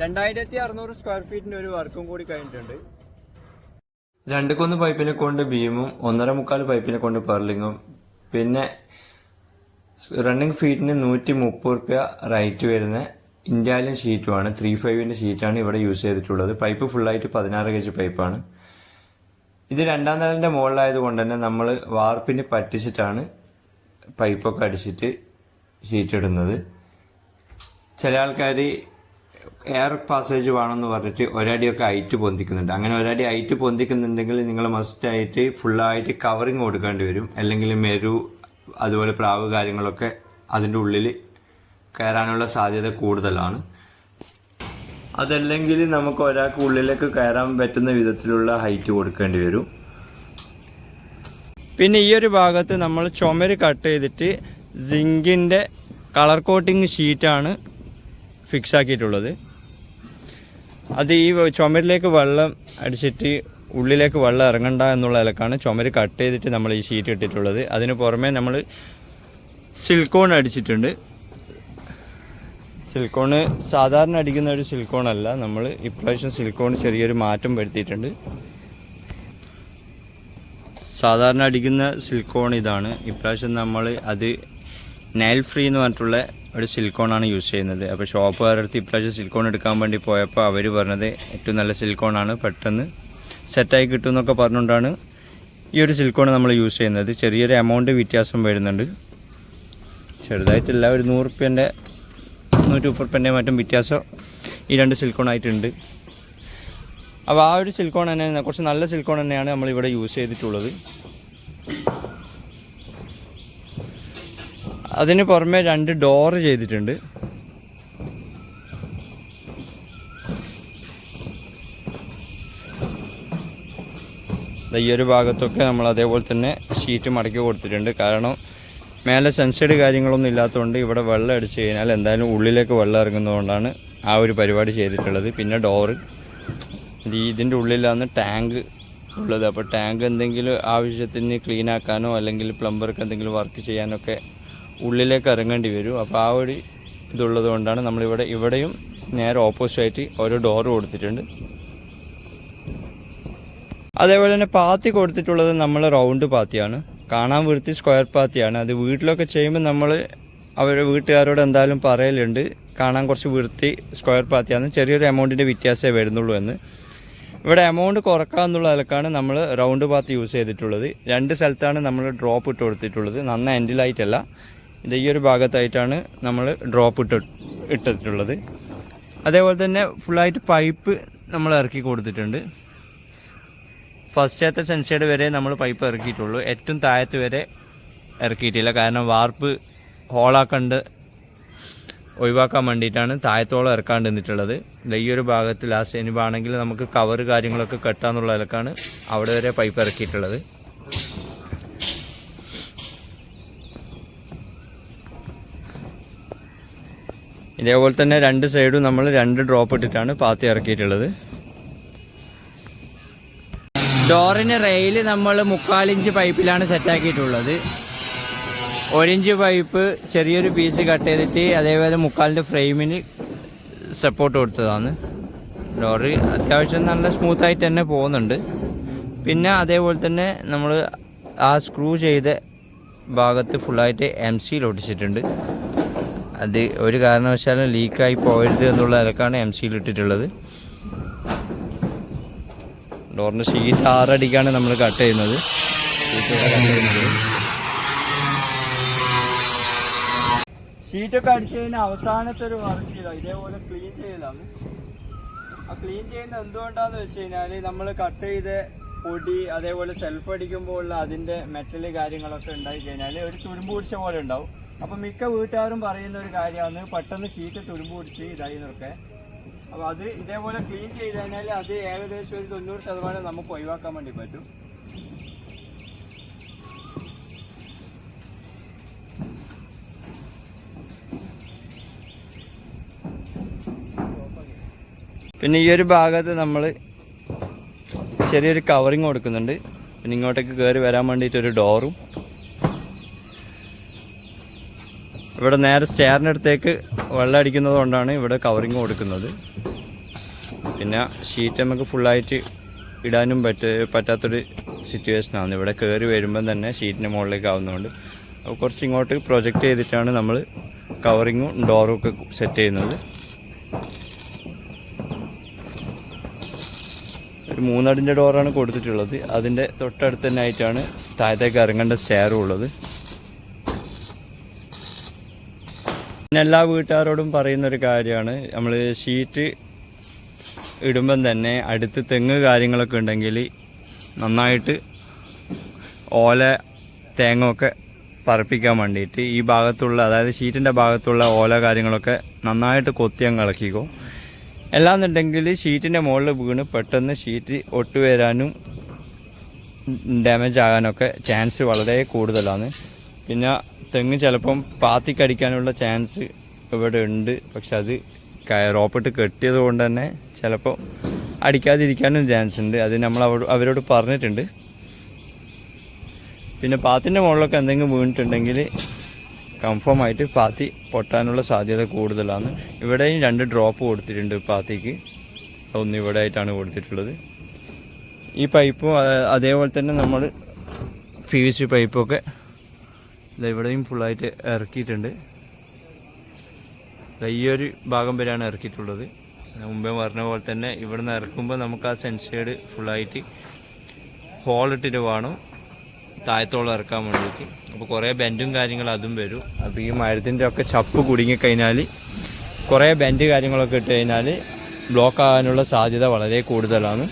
രണ്ടായിരത്തി അറുന്നൂറ് സ്ക്വയർ ഫീറ്റിന്റെ ഒരു വർക്കും കൂടി കഴിഞ്ഞിട്ടുണ്ട്. രണ്ട് കൊന്ന് പൈപ്പിനെ കൊണ്ട് ബീമും ഒന്നര മുക്കാൽ പൈപ്പിനെ കൊണ്ട് പെർലിങ്ങും. പിന്നെ റണ്ണിങ് ഫീറ്റിന് നൂറ്റി മുപ്പത് റുപ്യ റൈറ്റ് വരുന്ന ഇന്ത്യാലിയൻ ഷീറ്റുമാണ് ത്രീ ഫൈവിന്റെ ഷീറ്റാണ് ഇവിടെ യൂസ് ചെയ്തിട്ടുള്ളത്. പൈപ്പ് ഫുള്ളായിട്ട് പതിനാറ് കെ ജി പൈപ്പാണ്. ഇത് രണ്ടാം നിലന്റെ മുകളിലായത് കൊണ്ട് തന്നെ നമ്മൾ വാർപ്പിന് പറ്റിച്ചിട്ടാണ് പൈപ്പൊക്കെ അടിച്ചിട്ട് ഷീറ്റ് ഇടുന്നത്. ചില ആൾക്കാർ എയർ പാസേജ് വേണമെന്ന് പറഞ്ഞിട്ട് ഒരടിയൊക്കെ ഹൈറ്റ് പൊന്തിക്കുന്നുണ്ട്. അങ്ങനെ ഒരടി ഹൈറ്റ് പൊന്തിക്കുന്നുണ്ടെങ്കിൽ നിങ്ങൾ മസ്റ്റായിട്ട് ഫുള്ളായിട്ട് കവറിങ് കൊടുക്കേണ്ടി വരും. അല്ലെങ്കിൽ മെരു അതുപോലെ പ്രാവ് കാര്യങ്ങളൊക്കെ അതിന്റെ ഉള്ളിൽ കയറാനുള്ള സാധ്യത കൂടുതലാണ്. അതല്ലെങ്കിൽ നമുക്ക് ഒരാൾക്ക് ഉള്ളിലേക്ക് കയറാൻ പറ്റുന്ന വിധത്തിലുള്ള ഹൈറ്റ് കൊടുക്കേണ്ടി വരും. പിന്നെ ഈ ഒരു ഭാഗത്ത് നമ്മൾ ചുമര് കട്ട് ചെയ്തിട്ട് സിങ്കിന്റെ കളർ കോട്ടിങ് ഷീറ്റാണ് ഫിക്സ് ആക്കിയിട്ടുള്ളത് അത് ഈ ചുമരിലേക്ക് വെള്ളം അടിച്ചിട്ട് ഉള്ളിലേക്ക് വെള്ളം ഇറങ്ങണ്ട എന്നുള്ള നിലക്കാണ് ചുമര് കട്ട് ചെയ്തിട്ട് നമ്മൾ ഈ ഷീറ്റ് ഇട്ടിട്ടുള്ളത്. അതിന് പുറമേ നമ്മൾ സിൽക്കോൺ അടിച്ചിട്ടുണ്ട്. സിൽക്കോണ് സാധാരണ അടിക്കുന്ന ഒരു സിൽക്കോൺ അല്ല. നമ്മൾ ഇപ്രാവശ്യം സിൽക്കോൺ ചെറിയൊരു മാറ്റം വരുത്തിയിട്ടുണ്ട്. സാധാരണ അടിക്കുന്ന സിൽക്കോൺ ഇതാണ്. ഇപ്രാവശ്യം നമ്മൾ അത് നൈൽ ഫ്രീ എന്ന് പറഞ്ഞിട്ടുള്ള ഒരു സിലിക്കോണാണ് യൂസ് ചെയ്യുന്നത്. അപ്പോൾ ഷോപ്പുകാരടുത്ത് ഇപ്രാവശ്യം സിലിക്കോൺ എടുക്കാൻ വേണ്ടി പോയപ്പോൾ അവർ പറഞ്ഞത് ഏറ്റവും നല്ല സിലിക്കോണാണ് പെട്ടെന്ന് സെറ്റായി കിട്ടും എന്നൊക്കെ പറഞ്ഞുകൊണ്ടാണ് ഈ ഒരു സിലിക്കോൺ നമ്മൾ യൂസ് ചെയ്യുന്നത്. ചെറിയൊരു എമൗണ്ട് വ്യത്യാസം വരുന്നുണ്ട്. ചെറുതായിട്ടില്ല ഒരു നൂറ് റുപ്യന്റെ നൂറ്റി മുപ്പത് റുപ്യന്റെ മറ്റും വ്യത്യാസം ഈ രണ്ട് സിലിക്കോൺ ആയിട്ടുണ്ട്. അപ്പോൾ ആ ഒരു സിലിക്കോൺ തന്നെ കുറച്ച് നല്ല സിലിക്കോൺ തന്നെയാണ് നമ്മളിവിടെ യൂസ് ചെയ്തിട്ടുള്ളത്. അതിന് പുറമെ രണ്ട് ഡോറ് ചെയ്തിട്ടുണ്ട്. ഈ ഒരു ഭാഗത്തൊക്കെ നമ്മൾ അതേപോലെ തന്നെ ഷീറ്റ് മടക്കി കൊടുത്തിട്ടുണ്ട്. കാരണം മേലെ സെൻസൈഡ് കാര്യങ്ങളൊന്നും ഇല്ലാത്തതുകൊണ്ട് ഇവിടെ വെള്ളം അടിച്ച് കഴിഞ്ഞാൽ എന്തായാലും ഉള്ളിലേക്ക് വെള്ളം ഇറങ്ങുന്നതുകൊണ്ടാണ് ആ ഒരു പരിപാടി ചെയ്തിട്ടുള്ളത്. പിന്നെ ഡോറ് ഇത് ഇതിന്റെ ഉള്ളിലാണ് ടാങ്ക് ഉള്ളത്. അപ്പോൾ ടാങ്ക് എന്തെങ്കിലും ആവശ്യത്തിന് ക്ലീൻ ആക്കാനോ അല്ലെങ്കിൽ പ്ലംബർക്ക് എന്തെങ്കിലും വർക്ക് ചെയ്യാനൊക്കെ ഉള്ളിലേക്ക് ഇറങ്ങേണ്ടി വരും. അപ്പോൾ ആ ഒരു ഇതുള്ളത് കൊണ്ടാണ് നമ്മളിവിടെ ഇവിടെയും നേരെ ഓപ്പോസിറ്റായിട്ട് ഓരോ ഡോർ കൊടുത്തിട്ടുണ്ട്. അതേപോലെ തന്നെ പാത്തി കൊടുത്തിട്ടുള്ളത് നമ്മൾ റൗണ്ട് പാത്തിയാണ്. കാണാൻ വൃത്തി സ്ക്വയർ പാത്തിയാണ്. അത് വീട്ടിലൊക്കെ ചെയ്യുമ്പോൾ നമ്മൾ അവരുടെ വീട്ടുകാരോട് എന്തായാലും പറയലുണ്ട്. കാണാൻ കുറച്ച് വൃത്തി സ്ക്വയർ പാത്തിയാണ് ചെറിയൊരു എമൗണ്ടിന്റെ വ്യത്യാസമേ വരുന്നുള്ളൂ എന്ന്. ഇവിടെ എമൗണ്ട് കുറക്കുക എന്നുള്ള നിലക്കാണ് നമ്മൾ റൗണ്ട് പാത്ത് യൂസ് ചെയ്തിട്ടുള്ളത്. രണ്ട് സ്ഥലത്താണ് നമ്മൾ ഡ്രോപ്പ് ഇട്ട് കൊടുത്തിട്ടുള്ളത്. നന്ന എൻഡിലായിട്ടല്ല ഇത് ഈ ഒരു ഭാഗത്തായിട്ടാണ് നമ്മൾ ഡ്രോപ്പ് ഇട്ട് ഇട്ടിട്ടുള്ളത്. അതേപോലെ തന്നെ ഫുള്ളായിട്ട് പൈപ്പ് നമ്മൾ ഇറക്കി കൊടുത്തിട്ടുണ്ട്. ഫസ്റ്റത്തെ സെൻസൈഡ് വരെ നമ്മൾ പൈപ്പ് ഇറക്കിയിട്ടുള്ളൂ. ഏറ്റവും താഴത്ത് വരെ ഇറക്കിയിട്ടില്ല. കാരണം വാർപ്പ് ഹോളാക്കണ്ട് ഒഴിവാക്കാൻ വേണ്ടിയിട്ടാണ് താഴത്തോളം ഇറക്കാണ്ട് നിന്നിട്ടുള്ളത്. ഈ ഒരു ഭാഗത്ത് ലാസ്റ്റ് ഇനിവാണെങ്കിൽ നമുക്ക് കവർ കാര്യങ്ങളൊക്കെ കെട്ടാന്നുള്ള നിലക്കാണ് അവിടെ വരെ പൈപ്പ് ഇറക്കിയിട്ടുള്ളത്. ഇതേപോലെ തന്നെ രണ്ട് സൈഡും നമ്മൾ രണ്ട് ഡ്രോപ്പ് ഇട്ടിട്ടാണ് പാത്തി ഇറക്കിയിട്ടുള്ളത്. ഡോറിന് റെയിൽ നമ്മൾ മുക്കാലിഞ്ച് പൈപ്പിലാണ് സെറ്റാക്കിയിട്ടുള്ളത് ഒരിഞ്ച് പൈപ്പ് ചെറിയൊരു പീസ് കട്ട് ചെയ്തിട്ട് അതേപോലെ മുക്കാലിന്റെ ഫ്രെയിമിന് സപ്പോർട്ട് കൊടുത്തതാണ്. ഡോറ് അത്യാവശ്യം നല്ല സ്മൂത്തായിട്ട് തന്നെ പോകുന്നുണ്ട്. പിന്നെ അതേപോലെ തന്നെ നമ്മൾ ആ സ്ക്രൂ ചെയ്ത ഭാഗത്ത് ഫുള്ളായിട്ട് എം സിയിൽ ഒട്ടിച്ചിട്ടുണ്ട്. അത് ഒരു കാരണവശാലും ലീക്കായി പോകരുത് എന്നുള്ള നിലക്കാണ് എം സിയിൽ ഇട്ടിട്ടുള്ളത്. ഡോറിന്റെ ഷീറ്റ് ആറടിക്കാണ് നമ്മൾ കട്ട് ചെയ്യുന്നത്. ഷീറ്റൊക്കെ അടിച്ച് കഴിഞ്ഞാൽ അവസാനത്തെ ഒരു വർക്ക് ചെയ്താൽ ഇതേപോലെ ക്ലീൻ ചെയ്യലാണ് ആ ക്ലീൻ ചെയ്യുന്ന എന്തുകൊണ്ടാന്ന് വെച്ച് കഴിഞ്ഞാൽ നമ്മൾ കട്ട് ചെയ്ത് പൊടി അതേപോലെ സെൽഫ് അടിക്കുമ്പോൾ ഉള്ള അതിന്റെ മെറ്റൽ കാര്യങ്ങളൊക്കെ ഉണ്ടായി കഴിഞ്ഞാൽ ഒരു തുരുമ്പ് പിടിച്ച പോലെ ഉണ്ടാവും. അപ്പം മിക്ക വീട്ടുകാരും പറയുന്ന ഒരു കാര്യമാണ് പെട്ടെന്ന് ഷീറ്റ് തുരുമ്പ് പിടിച്ച് ഇതായി എന്നൊക്കെ അപ്പോൾ അത് ഇതേപോലെ ക്ലീൻ ചെയ്ത് കഴിഞ്ഞാൽ അത് ഏകദേശം ഒരു തൊണ്ണൂറ് ശതമാനം നമുക്ക് ഒഴിവാക്കാൻ വേണ്ടി പറ്റും. പിന്നെ ഈ ഒരു ഭാഗത്ത് നമ്മൾ ചെറിയൊരു കവറിങ് കൊടുക്കുന്നുണ്ട്. പിന്നെ ഇങ്ങോട്ടേക്ക് കയറി വരാൻ വേണ്ടിയിട്ടൊരു ഡോറും ഇവിടെ നേരെ സ്റ്റെയറിന്റെ അടുത്തേക്ക് വെള്ളം അടിക്കുന്നത് കൊണ്ടാണ് ഇവിടെ കവറിങ് കൊടുക്കുന്നത്. പിന്നെ ഷീറ്റ് നമുക്ക് ഫുള്ളായിട്ട് ഇടാനും പറ്റ പറ്റാത്തൊരു സിറ്റുവേഷനാണ് ഇവിടെ കയറി വരുമ്പം തന്നെ ഷീറ്റിന്റെ മുകളിലേക്ക് ആവുന്നതുകൊണ്ട്. അപ്പോൾ കുറച്ച് ഇങ്ങോട്ട് പ്രൊജക്റ്റ് ചെയ്തിട്ടാണ് നമ്മൾ കവറിങ്ങും ഡോറും ഒക്കെ സെറ്റ് ചെയ്യുന്നത്. ഒരു മൂന്നടിന്റെ ഡോറാണ് കൊടുത്തിട്ടുള്ളത്. അതിന്റെ തൊട്ടടുത്ത് തന്നെ ആയിട്ടാണ് താഴത്തേക്ക് ഇറങ്ങേണ്ട സ്റ്റെയറും ഉള്ളത് പിന്നെ എല്ലാ വീട്ടുകാരോടും പറയുന്ന ഒരു കാര്യമാണ്. നമ്മൾ ഷീറ്റ് ഇടുമ്പം തന്നെ അടുത്ത് തെങ്ങ് കാര്യങ്ങളൊക്കെ ഉണ്ടെങ്കിൽ നന്നായിട്ട് ഓല തേങ്ങയൊക്കെ പറപ്പിക്കാൻ വേണ്ടിയിട്ട് ഈ ഭാഗത്തുള്ള അതായത് ഷീറ്റിന്റെ ഭാഗത്തുള്ള ഓല കാര്യങ്ങളൊക്കെ നന്നായിട്ട് കൊത്തി അങ്ങ് ഇളക്കിക്കോ. അല്ലാന്നുണ്ടെങ്കിൽ ഷീറ്റിന്റെ മുകളിൽ വീണ് പെട്ടെന്ന് ഷീറ്റ് ഒട്ടുവരാനും ഡാമേജ് ആകാനൊക്കെ ചാൻസ് വളരെ കൂടുതലാണ്. പിന്നെ തെങ്ങ് ചിലപ്പം പാത്തിക്കടിക്കാനുള്ള ചാൻസ് ഇവിടെ ഉണ്ട്. പക്ഷെ അത് റോപ്പിട്ട് കെട്ടിയത് കൊണ്ട് തന്നെ ചിലപ്പോൾ അടിക്കാതിരിക്കാനും ചാൻസ് ഉണ്ട്. അത് നമ്മൾ അവരോട് പറഞ്ഞിട്ടുണ്ട്. പിന്നെ പാത്തിന്റെ മുകളിലൊക്കെ എന്തെങ്കിലും വീണിട്ടുണ്ടെങ്കിൽ കൺഫേം ആയിട്ട് പാത്തി പൊട്ടാനുള്ള സാധ്യത കൂടുതലാണ്. ഇവിടെയും രണ്ട് ഡ്രോപ്പ് കൊടുത്തിട്ടുണ്ട് പാത്തിക്ക്. ഒന്ന് ഇവിടെ ആയിട്ടാണ് കൊടുത്തിട്ടുള്ളത്. ഈ പൈപ്പും അതേപോലെ തന്നെ നമ്മൾ പി വി സി പൈപ്പൊക്കെ ഇവിടെയും ഫുള്ളായിട്ട് ഇറക്കിയിട്ടുണ്ട്. ഈ ഒരു ഭാഗം വരെയാണ് ഇറക്കിയിട്ടുള്ളത്. മുമ്പേ പറഞ്ഞ പോലെ തന്നെ ഇവിടെ നിന്ന് ഇറക്കുമ്പോൾ നമുക്ക് ആ സെൻസേഡ് ഫുള്ളായിട്ട് ഹോളിട്ടിട്ട് വേണം താഴത്തോളം ഇറക്കാൻ വേണ്ടിയിട്ട്. അപ്പോൾ കുറേ ബെൻഡും കാര്യങ്ങളും അതും വരും. അപ്പോൾ ഈ മരത്തിന്റെ ഒക്കെ ചപ്പ് കുടുങ്ങിക്കഴിഞ്ഞാൽ കുറേ ബെൻഡ് കാര്യങ്ങളൊക്കെ ഇട്ട് കഴിഞ്ഞാൽ ബ്ലോക്ക് ആകാനുള്ള സാധ്യത വളരെ കൂടുതലാണ്.